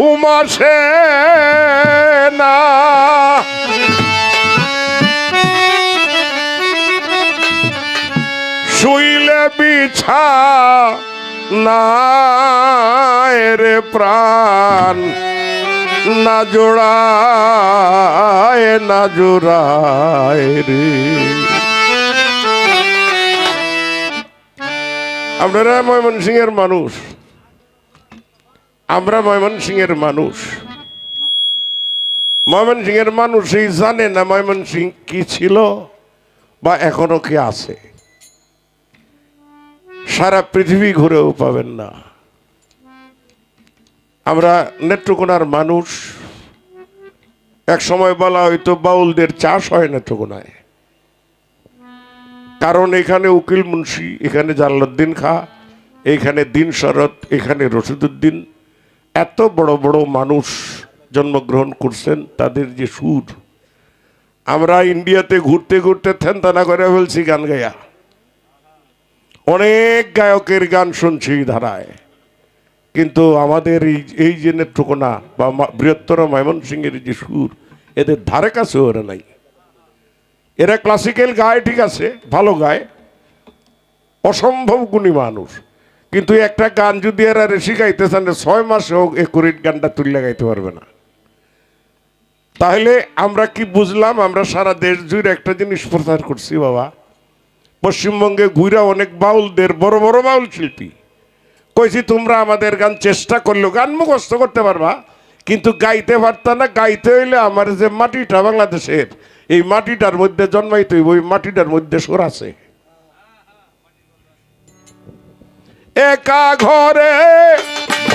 ঘুম আসে না। শুইলে বিছা রে প্রাণ, না জোড়ায় না জোড়ায় রে। আপনারা ময়মনসিংহের মানুষ। আমরা ময়মনসিংহের মানুষ। ময়মনসিংহের মানুষই জানে না ময়মনসিংহ কি ছিল বা এখনও কি আছে। সারা পৃথিবী ঘুরেও পাবেন না। আমরা নেত্রকোনার মানুষ। এক সময় বলা হয়তো বাউলদের চাষ হয় নেত্রকোনায়। কারণ এখানে উকিল মুন্সি, এখানে জালালউদ্দিন খা, এখানে দিন শরৎ, এখানে রশিদুদ্দিন এত বড় বড় মানুষ জন্মগ্রহণ করছেন, তাদের যে সুর। আমরা ইন্ডিয়াতে ঘুরতে ঘুরতে থেনতানা করে ফেলছি গান গায়া অনেক গায়কের গান শুনছি ধারায়। কিন্তু আমাদের এই এই যে নেত্রকোনা বা বৃহত্তর ময়মনসিংহের যে সুর, এদের ধারে কাছে ওরা নাই। এরা ক্লাসিক্যাল গায় ঠিক আছে, ভালো গায়। অসম্ভব গুণী মানুষ। কিন্তু একটা গান যদি এরা রেশি গাইতে চান, ছয় মাস হোক একুরিট গানটা তুললে গাইতে পারবে না। তাহলে আমরা কি বুঝলাম, আমরা সারা দেশ জুড়ে একটা জিনিস প্রচার করছি বাবা। পশ্চিমবঙ্গে ঘুরা অনেক বাউলদের বড় বড় বাউল শিল্পী। কইছি, তোমরা আমাদের গান চেষ্টা করল গান মুখস্থ করতে পারবা, কিন্তু গাইতে পারতা না, গাইতে হইলে আমার যে মাটিটা বাংলাদেশের, এই মাটিটার মধ্যে জন্মাইতে হইব, ওই মাটিটার মধ্যে সুর আছে। একা ঘরে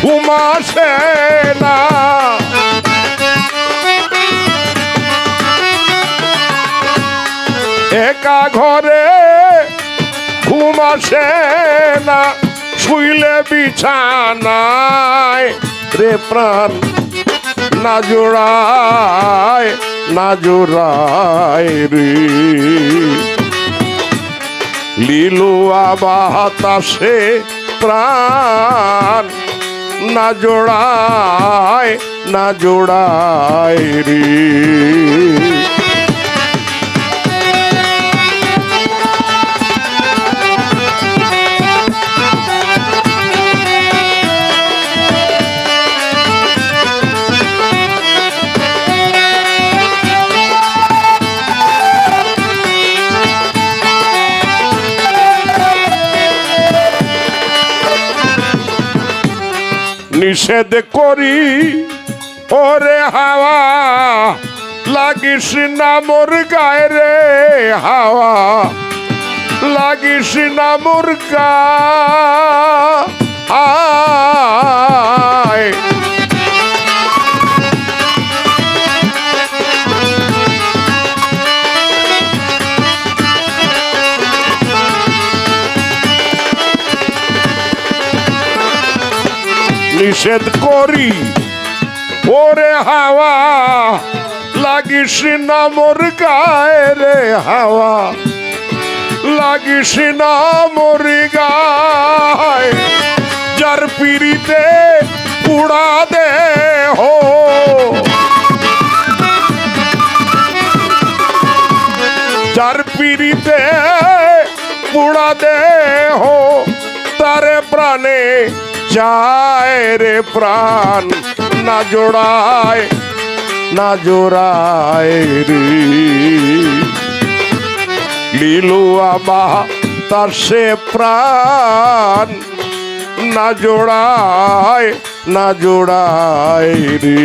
ঘুমাসে না। একা ঘরে ঘুম আসে না, শুইলে বিছানায় রে প্রাণ না জোড়ায় না জোড়ায় রে। লিলুয়া বাতাসে প্রাণ না জোড়ায় না জোড়ায় রে। নিষেধ করি। ওরে হাওয়া লাগিস না মোর গায়ে রে হাওয়া। লাগিস না মোর গায় নিষেধ করি। ওরে হাওয়া, লাগিস না মোর গায়ে রে হাওয়া। লাগিস না মোর গায়, যার পিড়িতে পুড়া দে হো যার পিড়িতে পুড়া দে হো তারে প্রাণে চায় রে প্রাণ, না জোড়ায় না জোড়ায় রে। লিলুয়া বা তার সে প্রাণ, না জোড়ায় না জোড়ায় রে।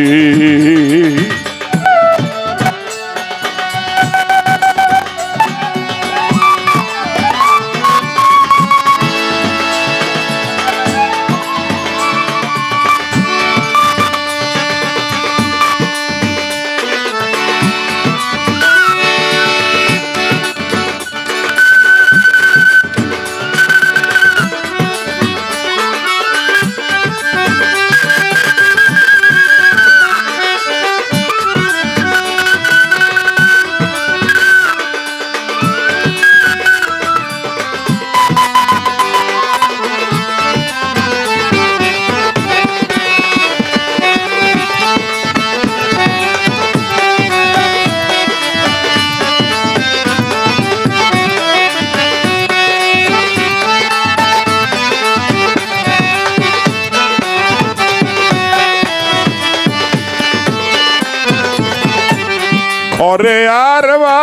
ওরে আর বা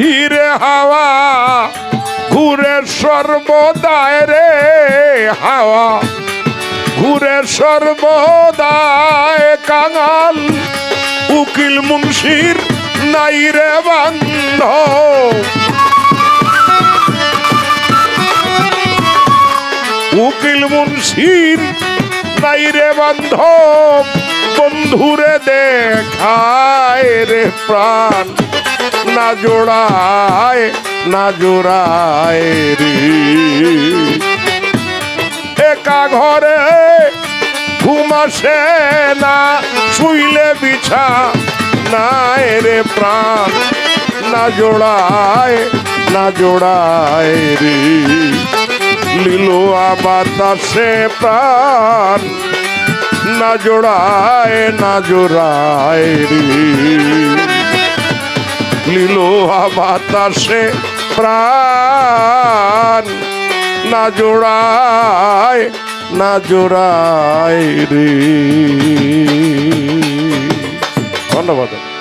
হিরে হাওয়া ঘুরে সর্বদায় রে হাওয়া। ঘুরে সর্বদায় কাঙাল, উকিল মুন্সির নাই রে বান্ধ। উকিল মুন্সির নাই রে বান্ধব, বন্ধুরে দেখায় রে প্রাণ, না জোড়ায় না জোড়ায় রে। একা ঘরে ঘুমাসে না, শুইলে বিছা, নাই রে প্রাণ, না জোড়ায় না জোড়ায় রে। লিলোয়া বাতাসে প্রাণ না জোড়ায় না জোড়ায় রে। লিলোয়া বাতাসে প্রাণ না জোড়ায় না জোড়ায় রে। ধন্যবাদ।